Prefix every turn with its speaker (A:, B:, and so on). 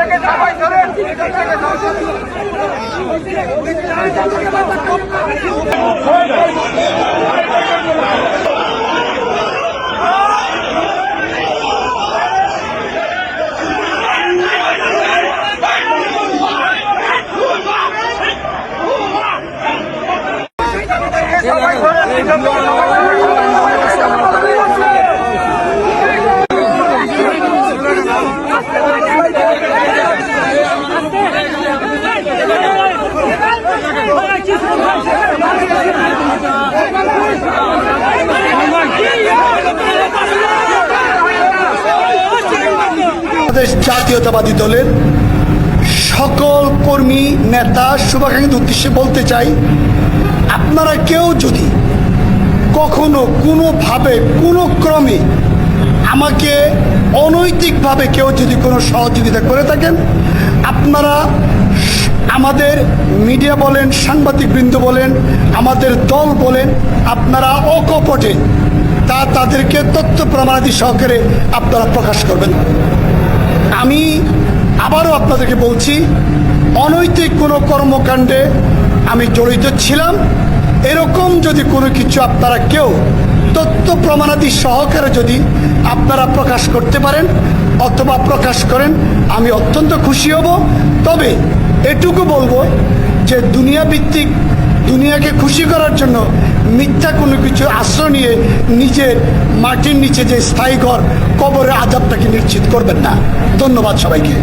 A: থেকে
B: জাতীয়তাবাদী দলের সকল কর্মী, নেতা শুভাকাঙ্ক্ষীর উদ্দেশ্যে বলতে চাই, আপনারা কেউ যদি কখনো কোনোভাবে কোনো ক্রমে আমাকে অনৈতিকভাবে কেউ যদি কোনো সহযোগিতা করে থাকেন, আপনারা আমাদের মিডিয়া বলেন, সাংবাদিকবৃন্দ বলেন, আমাদের দল বলেন, আপনারা অকপটে তা তাদেরকে তথ্য প্রমাণাদি সহকারে আপনারা প্রকাশ করবেন। আমি আবারও আপনাদেরকে বলছি, অনৈতিক কোনো কর্মকাণ্ডে আমি জড়িত ছিলাম। এরকম যদি কোনো কিছু আপনারা কেউ তথ্য প্রমাণাদি সহকারে যদি আপনারা প্রকাশ করতে পারেন অথবা প্রকাশ করেন, আমি অত্যন্ত খুশি হব। তবে এটুকু বলব যে দুনিয়া ভিত্তিক দুনিয়াকে খুশি করার জন্য মিথ্যা কোনো কিছু আশ্রয় নিয়ে নিজের মাটির নিচে যে স্থায়ী ঘর, কবরের আজাবটাকে নিশ্চিত করবেন না। ধন্যবাদ সবাইকে।